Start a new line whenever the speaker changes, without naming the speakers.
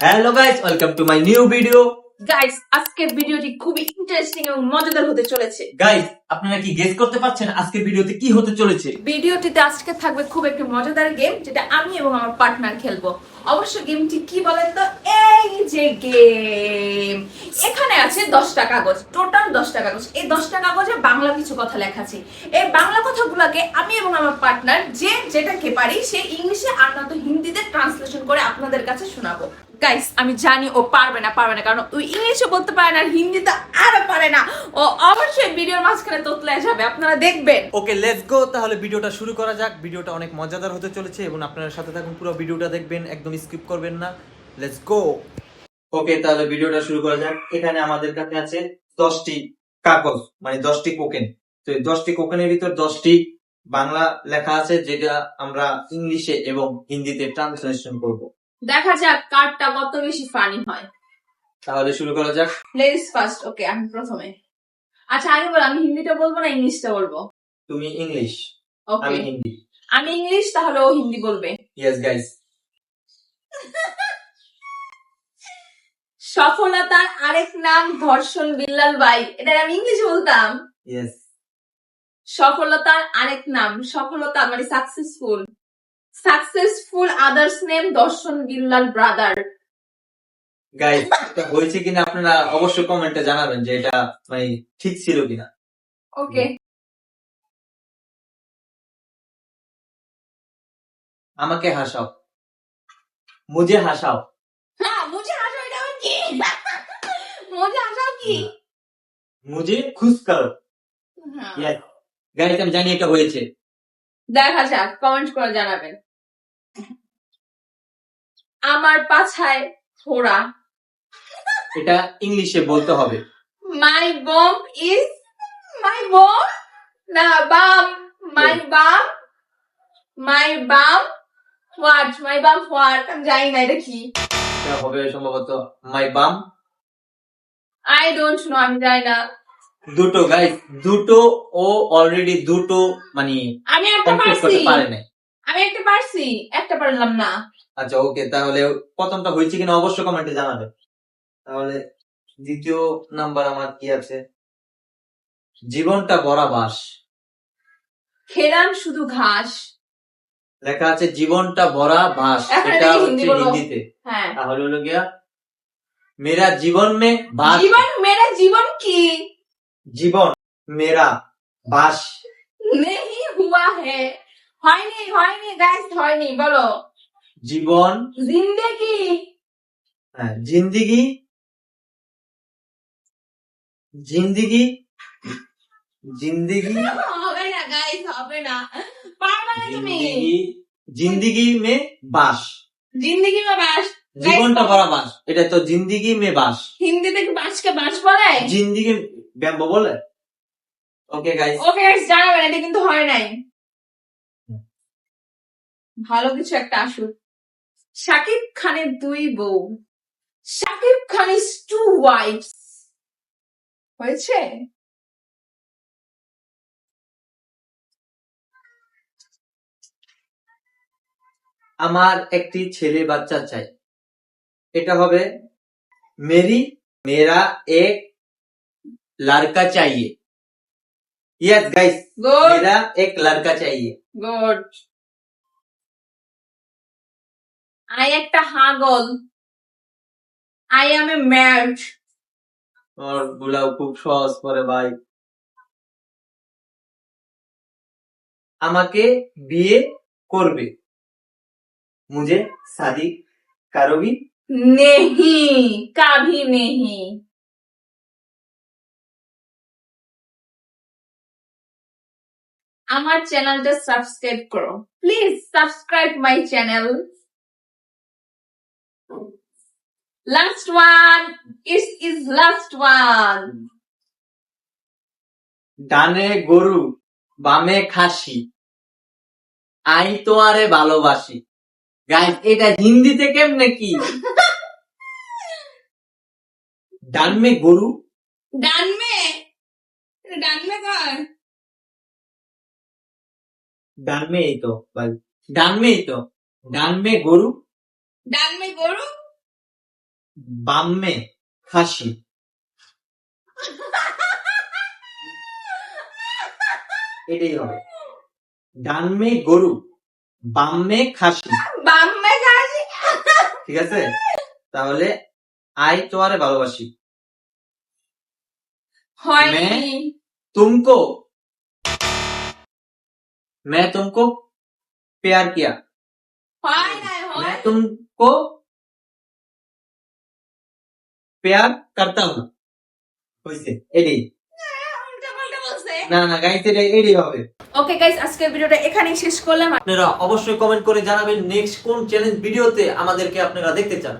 Hello guys welcome to my new video
guys আজকের ভিডিওটি খুবই ইন্টারেস্টিং এবং মজাদার হতে চলেছে।
গাইস আপনারা কি গেস করতে পারছেন আজকের ভিডিওতে কি হতে চলেছে?
ভিডিওটিতে আজকে থাকবে খুব একটি মজাদার গেম যেটা আমি এবং আমার পার্টনার খেলব। অবশ্য গেমটি কি বলেন তো? এই যে গেম। এখানে আছে দশটা কাগজ, টোটাল দশটা কাগজ। এই দশটা কাগজে বাংলা কিছু কথা লেখা আছে। এই বাংলা কথাগুলোকে আমি এবং আমার পার্টনার যে যেটাকে পারি সে ইংলিশে আর নয়তো হিন্দিতে ট্রান্সলেশন করে আপনাদের কাছে শোনাবো। গাইস আমি জানি ও পারবে না পারবে না, কারণ ও ইংলিশে বলতে পারে না আর হিন্দিতে আরও পারে না। ও অবশ্যই ভিডিওর মাঝখানে তোতলে যাবে, আপনারা দেখবেন।
ওকে লেটস গো তাহলে ভিডিওটা শুরু করা যাক। ভিডিওটা অনেক মজাদার হতে চলেছে এবং আপনারা সাথে থাকুন, পুরো ভিডিওটা দেখবেন, একদম স্কিপ করবেন না। লেটস গো
ওকে তাহলে ভিডিওটা শুরু করা যাক। এখানে আমাদের কাছে আছে দশটি কাগজ মানে দশটি কোকেন। তো এই দশটি কোকেনের ভিতর দশটি বাংলা লেখা আছে যেটা আমরা ইংলিশে এবং হিন্দিতে ট্রান্সলেশন করব।
দেখা যাক কারটা কত বেশি ফানি হয়।
তাহলে শুরু করা যাক।
লেডিস ফার্স্ট ওকে আমি প্রথমে। আচ্ছা আগে বল আমি হিন্দিটা বলব না ইংলিশটা বলব?
তুমি ইংলিশ
ওকে
আমি হিন্দি।
আমি ইংলিশ তাহলে ও হিন্দি বলবে।
ইয়েস গাইস
সফলতার আরেক নাম ধর্ষণ বিল্লাল ভাই। এটা আমি ইংলিশে বলতাম। সফলতার আরেক নাম সফলতা মানে সাকসেসফুল সাকসেসফুল আদার্স নেম দর্শন বিল্লাল ব্রাদার
গাইস এটা হয়েছে কিনা আপনারা অবশ্যই কমেন্টে জানাবেন যে এটা মানে ঠিক ছিল কিনা।
ওকে
আমাকে হাসাও। মুঝে হাসাও।
হ্যাঁ মুঝে হাসাও এটা আবার কি? মুঝে হাসাও কি?
মুঝে খুশ করো। ইয়েস গাইস আমি জানি এটা হয়েছে।
দেখা যাক কমেন্ট করে জানাবেন। আমার পাছায় থোড়া
এটা ইংলিশে বলতে হবে।
My bomb is my bomb না বাম মাই বাম মাই বাম হোয়াট মাই বাম হোয়াট আমি জানি না এটা কি?
এটা হবে সম্ভবত মাই বাম
আই ডোন্ট নো আমি জানি না।
দুটো গাইস দুটো ও অলরেডি দুটো মানে
আমি একটা পারছি।
পারে
আমি একটা পারছি একটা পারলাম না।
আচ্ছা ওকে তাহলে প্রথমটা হয়েছে কিনা অবশ্যই কমেন্টে জানাবে। তাহলে দ্বিতীয় নাম্বার আমার কি আছে? জীবনটা ভরা বাস
খেলাম শুধু ঘাস।
লেখা আছে জীবনটা ভরা বাস এটা হচ্ছে হিন্দিতে
হ্যাঁ।
তাহলে হলো গিয়া মেরা জীবন মে বাস
জীবন মেরা জীবন কি?
জীবন মেরা বাস
নেই হুয়া হে। হয়নি হয়নি গাইস হয়নি বলো।
জীবন।
জিন্দেগি।
হ্যাঁ জিন্দিগি। জিন্দিগি। জিন্দিগি।
হবে না গাইস হবে না।
জিন্দিগি জিন্দিগি মে বাস।
জিন্দেগি মে বাস?
জীবনটা ভরা বাস। এটা তো জিন্দিগি মে বাস।
হিন্দিতে কি বাসকে বাস বলে?
জিন্দিগি ব্যাম্বো বলে? ওকে গাইস
ওকে গাইস জানাবেন এটা কিন্তু হয় নাই। ভালো কিছু একটা আসুক। শাকিব খানের দুই বউ। Shakib Khan is two wives হয়েছে?
আমার একটি ছেলে বাচ্চা চাই এটা হবে মেরি মেরা এক लड़का चाहिए यस गाइस
গুড
मेरा एक लड़का चाहिए
গুড আই একটা হাগল আই এম এ ম্যাড
और গুলাও খুব সহজ করে ভাই আমাকে বিয়ে করবে মুঝে শাদি কারোগি
নেহি কাভি নেহি আমার চ্যানেলটা সাবস্ক্রাইব করো। Please subscribe my channel last one it's is last one
ডানে গরু বামে খাসি। আই তো আরে ভালোবাসি। গাইস এটা হিন্দিতে কেমনে কি? ডানমে গরু।
ডান মে ডান কর
ডান মে এই তো ভাই ডান মে এই তো। ডানমে গরু।
ডানমে গরু?
বাম্মে খাসি। এটাই হবে। ডানমে গরু। বামে খাসি
বাম্মে খাসি
ঠিক আছে তাহলে আই তোমারে ভালোবাসি
হয়নি
तुमको मैं तुमको प्यार किया
হয় নাই হয়
मैं तुमको प्यार करता हूँ হইছে এডি
উল্টা পাল্টা
না না গাইতে এরই হবে।
ওকে গাইস আজকের ভিডিওটা এখানেই শেষ করলাম।
আপনারা অবশ্যই কমেন্ট করে জানাবেন নেক্সট কোন চ্যালেঞ্জ ভিডিওতে আমাদেরকে আপনারা দেখতে চান।